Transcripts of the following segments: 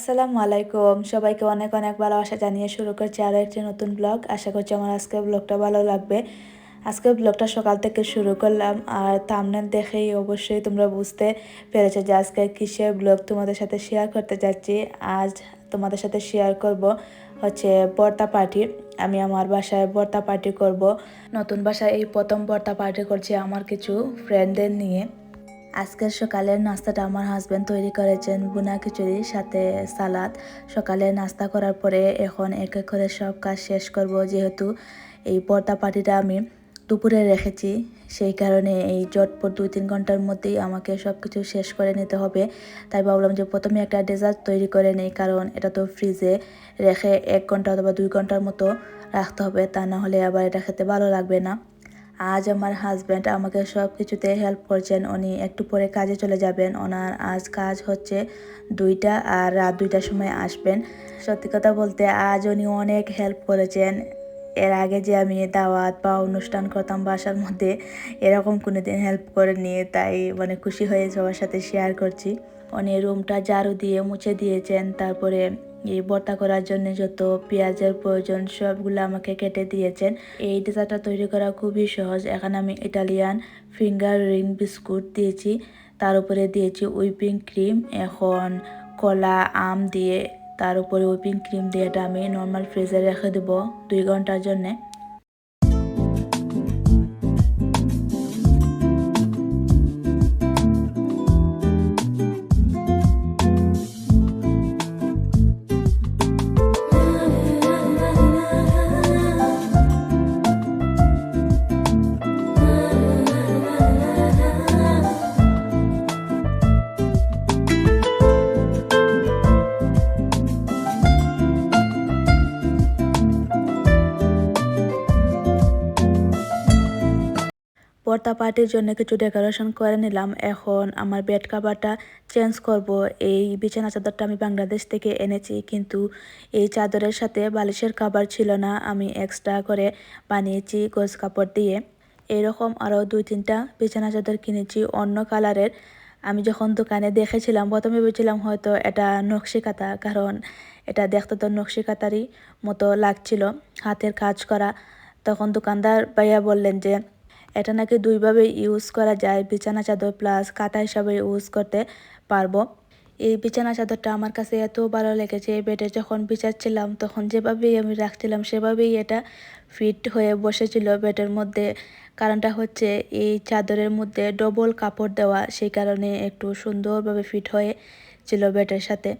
আসসালামু আলাইকুম। সবাইকে অনেক অনেক ভালোবাসা জানিয়ে শুরু করছি আরও একটি নতুন ব্লগ আশা করছি আমার আজকের ব্লগটা ভালো লাগবে। আজকের ব্লগটা সকাল থেকে শুরু করলাম। আর তামনেল দেখেই অবশ্যই তোমরা বুঝতে পেরেছ যে আজকে কিসের ব্লগ তোমাদের সাথে শেয়ার করতে যাচ্ছি। আজ তোমাদের সাথে শেয়ার করব হচ্ছে বর্তা পার্টি আমি আমার বাসায় বর্তা পার্টি করব। নতুন বাসায় এই প্রথম বর্তা পার্টি করছি আমার কিছু ফ্রেন্ডদের নিয়ে। আজকের সকালের নাস্তাটা আমার হাজব্যান্ড তৈরি করেছেন বুনা খিচুড়ির সাথে সালাদ। সকালে নাস্তা করার পরে এখন এক এক করে সব কাজ শেষ করব। যেহেতু এই পর্দা পাটিটা আমি দুপুরে রেখেছি, সেই কারণে এই জটপট দুই তিন ঘণ্টার মধ্যেই আমাকে সব কিছু শেষ করে নিতে হবে। তাই ভাবলাম যে প্রথমে একটা ডেজার্ট তৈরি করে নেই, কারণ এটা তো ফ্রিজে রেখে এক ঘণ্টা অথবা দুই ঘণ্টার মতো রাখতে হবে। তা না হলে আবার এটা খেতে ভালো লাগবে না। আজ আমার হাজব্যান্ড আমাকে সব কিছুতে হেল্প করছেন। উনি একটু পরে কাজে চলে যাবেন। ওনার আজ কাজ হচ্ছে দুইটা আর রাত দুইটার সময় আসবেন। সত্যি কথা বলতে আজ উনি অনেক হেল্প করেছেন। এর আগে যে আমি দাওয়াত বা অনুষ্ঠান করতাম বাসার মধ্যে, এরকম কোনো দিন হেল্প করে নিয়ে তাই মানে খুশি হয়ে সবার সাথে শেয়ার করছি। উনি রুমটা ঝাড়ু দিয়ে মুছে দিয়েছেন। তারপরে এই ভর্তা করার জন্য যত পেঁয়াজের প্রয়োজন সবগুলো আমাকে কেটে দিয়েছেন। এই ডেজার্টটা তৈরি করা খুবই সহজ। এখানে আমি ইটালিয়ান ফিঙ্গার রিং বিস্কুট দিয়েছি। তার উপরে দিয়েছি উইপিং ক্রিম। এখন কলা, আম দিয়ে তার উপরে উইপিং ক্রিম দিয়ে এটা আমি নর্মাল ফ্রিজে রেখে দেবো দুই ঘণ্টার জন্যে। পর্দা পার্টির জন্য কিছু ডেকোরেশন করে নিলাম। এখন আমার বেড কাভারটা চেঞ্জ করব। এই বিছানা চাদরটা আমি বাংলাদেশ থেকে এনেছি, কিন্তু এই চাদরের সাথে বালিশের কাভার ছিল না। আমি এক্সট্রা করে বানিয়েছি গোস কাপড় দিয়ে। এরকম আরও দুই তিনটা বিছানা চাদর কিনেছি অন্য কালারের। আমি যখন দোকানে দেখেছিলাম, প্রথমে ভেবেছিলাম হয়তো এটা নকশি কাতা কারণ এটা দেখতে তো নকশি কাতারই মতো লাগছিল হাতের কাজ করা। তখন দোকানদার ভাইয়া বললেন যে এটা নাকি দুইভাবে ইউজ করা যায়। বিছানা চাদর প্লাস কাঁথা হিসাবে ইউজ করতে পারব। এই বিছানা চাদরটা আমার কাছে এত ভালো লেগেছে। এই বেডে যখন বিছাচ্ছিলাম, তখন যেভাবেই আমি রাখছিলাম, সেভাবেই এটা ফিট হয়ে বসেছিল বেডের মধ্যে। কারণটা হচ্ছে, এই চাদরের মধ্যে ডবল কাপড় দেওয়া, সেই কারণে একটু সুন্দরভাবে ফিট হয়ে ছিল বেডের সাথে।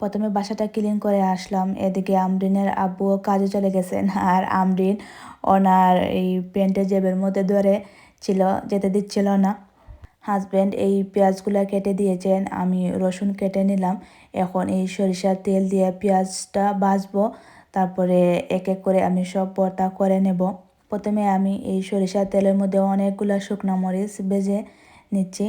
প্রথমে বাসাটা ক্লিন করে আসলাম, এদিকে আমরিনের আব্বুও কাজে চলে গেছেন। আর আমরিন ওনার এই প্যান্টের জেবের মধ্যে ধরে ছিল, যেতে দিচ্ছিল না। হাজব্যান্ড এই পেঁয়াজগুলো কেটে দিয়েছেন, আমি রসুন কেটে নিলাম। এখন এই সরিষার তেল দিয়ে পেঁয়াজটা বাজবো তারপরে এক এক করে আমি সব ভর্তা করে নেব। প্রথমে আমি এই সরিষার তেলের মধ্যে অনেকগুলো শুকনো মরিচ ভেজে নিচ্ছি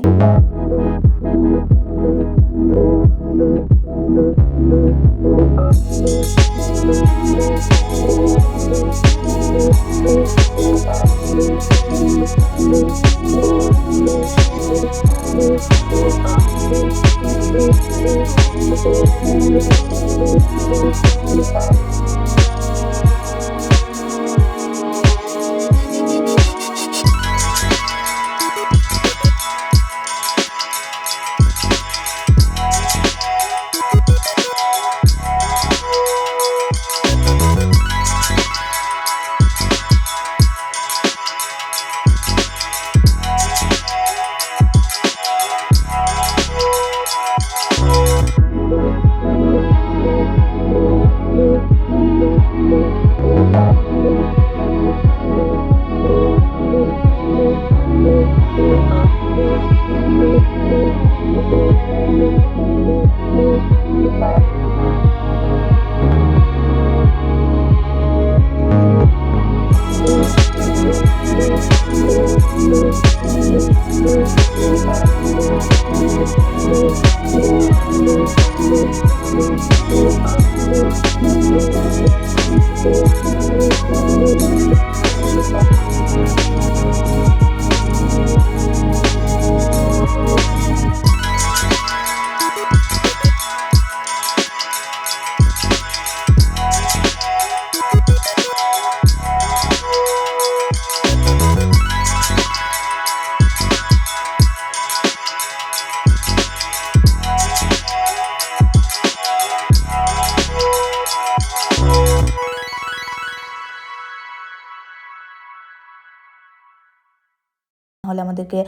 আমাদেরকে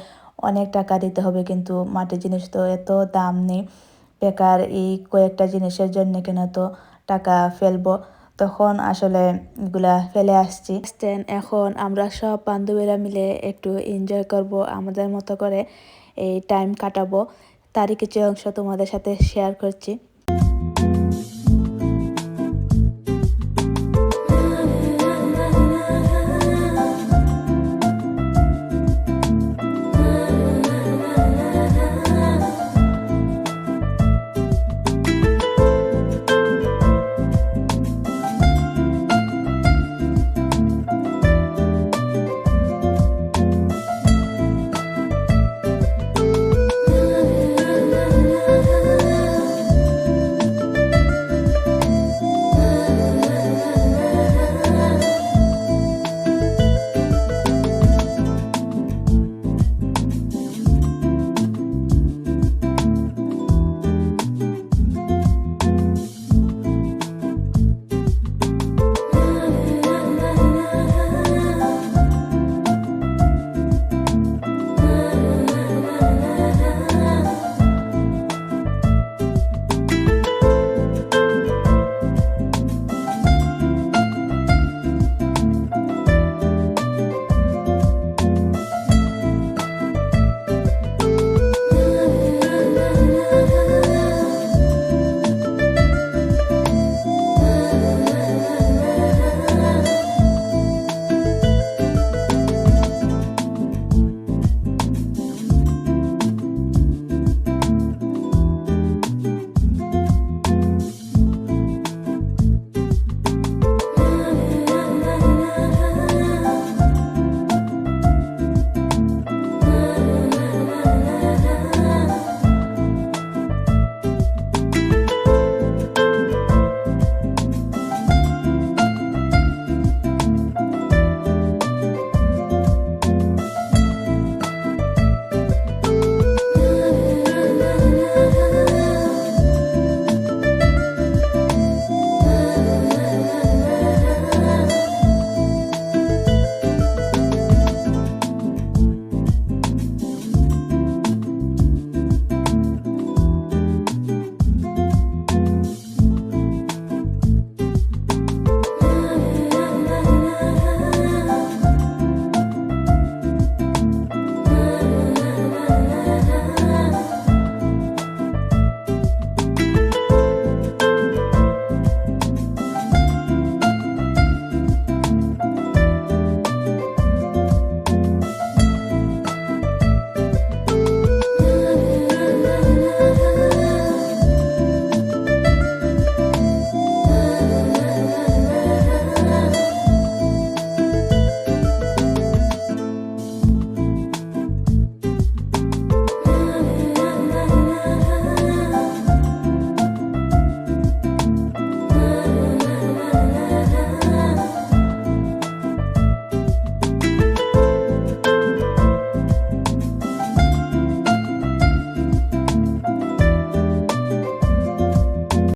অনেক টাকা দিতে হবে, কিন্তু মাটির জিনিস তো এত দাম নেই। বেকার এই কয়েকটা জিনিসের জন্য কেন তো টাকা ফেলব? তখন আসলে এগুলা ফেলে আসছি। এখন আমরা সব বান্ধবীরা মিলে একটু এনজয় করব, আমাদের মতো করে এই টাইম কাটাবো। তারই কিছু অংশ তোমাদের সাথে শেয়ার করছি।